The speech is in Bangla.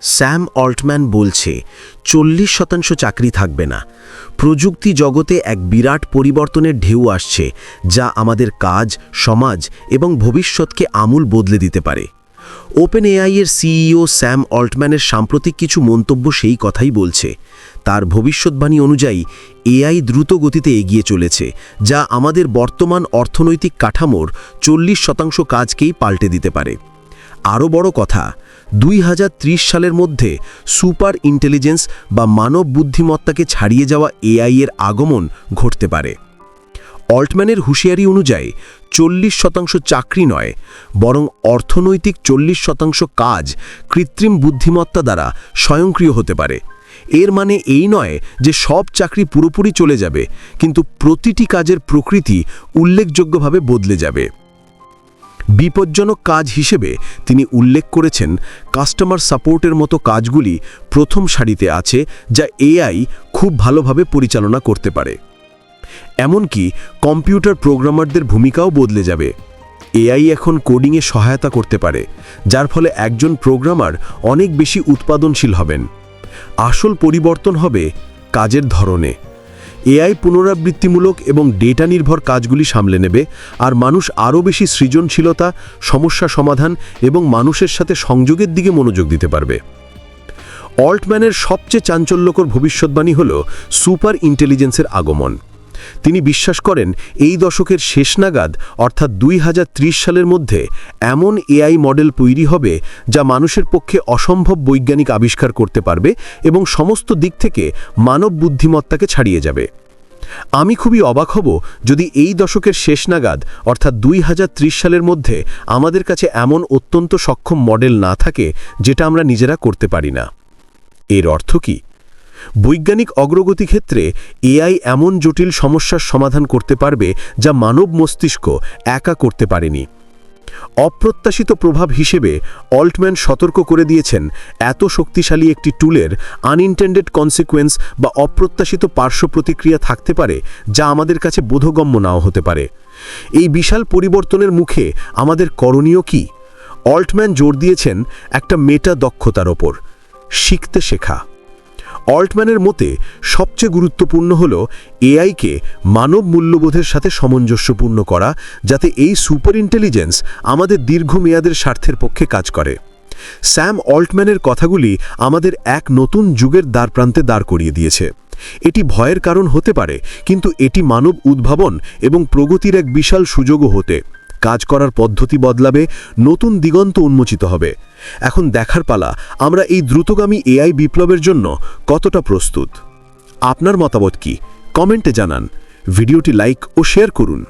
স্যাম অল্টম্যান বলছে, চল্লিশ শতাংশ চাকরি থাকবে না। প্রযুক্তি জগতে এক বিরাট পরিবর্তনের ঢেউ আসছে, যা আমাদের কাজ, সমাজ এবং ভবিষ্যৎকে আমূল বদলে দিতে পারে। ওপেন এআইয়ের সিইও স্যাম অল্টম্যানের সাম্প্রতিক কিছু মন্তব্য সেই কথাই বলছে। তার ভবিষ্যৎবাণী অনুযায়ী, এআই দ্রুত গতিতে এগিয়ে চলেছে, যা আমাদের বর্তমান অর্থনৈতিক কাঠামোর চল্লিশ শতাংশ কাজকেই পাল্টে দিতে পারে। আরও বড় কথা দুই হাজার ত্রিশ সালের মধ্যে সুপার ইন্টেলিজেন্স বা মানব বুদ্ধিমত্তাকে ছাড়িয়ে যাওয়া এআই এর আগমন ঘটতে পারে। অল্টম্যানের হুঁশিয়ারি অনুযায়ী, চল্লিশ শতাংশ চাকরি নয়, বরং অর্থনৈতিক চল্লিশ শতাংশ কাজ কৃত্রিম বুদ্ধিমত্তা দ্বারা স্বয়ংক্রিয় হতে পারে। এর মানে এই নয় যে সব চাকরি পুরোপুরি চলে যাবে, কিন্তু প্রতিটি কাজের প্রকৃতি উল্লেখযোগ্যভাবে বদলে যাবে। বিপজ্জনক কাজ হিসেবে তিনি উল্লেখ করেছেন, কাস্টমার সাপোর্টের মতো কাজগুলি প্রথম সারিতে আছে যা এআই খুব ভালোভাবে পরিচালনা করতে পারে। এমনকি কম্পিউটার প্রোগ্রামারদের ভূমিকাও বদলে যাবে। এআই এখন কোডিংয়ে সহায়তা করতে পারে, যার ফলে একজন প্রোগ্রামার অনেক বেশি উৎপাদনশীল হবেন। আসল পরিবর্তন হবে কাজের ধরনে। এআই পুনরাবৃত্তিমূলক এবং ডেটা নির্ভর কাজগুলি সামলে নেবে, আর মানুষ আরও বেশি সৃজনশীলতা, সমস্যা সমাধান এবং মানুষের সাথে সংযোগের দিকে মনোযোগ দিতে পারবে। অল্টম্যানের সবচেয়ে চাঞ্চল্যকর ভবিষ্যৎবাণী হল সুপার ইন্টেলিজেন্সের আগমন। তিনি বিশ্বাস করেন এই দশকের শেষ নাগাদ, অর্থাৎ দুই হাজার ত্রিশ সালের মধ্যে, এমন এআই মডেল তৈরি হবে যা মানুষের পক্ষে অসম্ভব বৈজ্ঞানিক আবিষ্কার করতে পারবে এবং সমস্ত দিক থেকে মানব বুদ্ধিমত্তাকে ছাড়িয়ে যাবে। আমি খুবই অবাক হব যদি এই দশকের শেষ নাগাদ, অর্থাৎ দুই হাজার ত্রিশ সালের মধ্যে, আমাদের কাছে এমন অত্যন্ত সক্ষম মডেল না থাকে যেটা আমরা নিজেরা করতে পারি না। এর অর্থ কী? বৈজ্ঞানিক অগ্রগতি ক্ষেত্রে এআই এমন জটিল সমস্যার সমাধান করতে পারবে যা মানব মস্তিষ্ক একা করতে পারেনি। অপ্রত্যাশিত প্রভাব হিসেবে অল্টম্যান সতর্ক করে দিয়েছেন এত শক্তিশালী একটি টুলের আনইনটেন্ডেড কনসিকুয়েন্স বা অপ্রত্যাশিত পার্শ্ব প্রতিক্রিয়া থাকতে পারে যা আমাদের কাছে বোধগম্য নাও হতে পারে। এই বিশাল পরিবর্তনের মুখে আমাদের করণীয় কি? অল্টম্যান জোর দিয়েছেন একটা মেটা দক্ষতার ওপর। শিখতে শেখা। অল্টম্যানের মতে, সবচেয়ে গুরুত্বপূর্ণ হল এআইকে মানব মূল্যবোধের সাথে সামঞ্জস্যপূর্ণ করা, যাতে এই সুপার ইন্টেলিজেন্স আমাদের দীর্ঘমেয়াদের স্বার্থের পক্ষে কাজ করে। স্যাম অল্টম্যানের কথাগুলি আমাদের এক নতুন যুগের দ্বারপ্রান্তে দাঁড় করিয়ে দিয়েছে। এটি ভয়ের কারণ হতে পারে, কিন্তু এটি মানব উদ্ভাবন এবং প্রগতির এক বিশাল সুযোগও হতে কাজ করার পদ্ধতি বদলাবে, নতুন দিগন্ত উন্মোচিত হবে। এখন দেখার পালা, আমরা এই দ্রুতগামী এআই বিপ্লবের জন্য কতটা প্রস্তুত? আপনার মতামত কি? কমেন্টে জানান। ভিডিওটি লাইক ও শেয়ার করুন।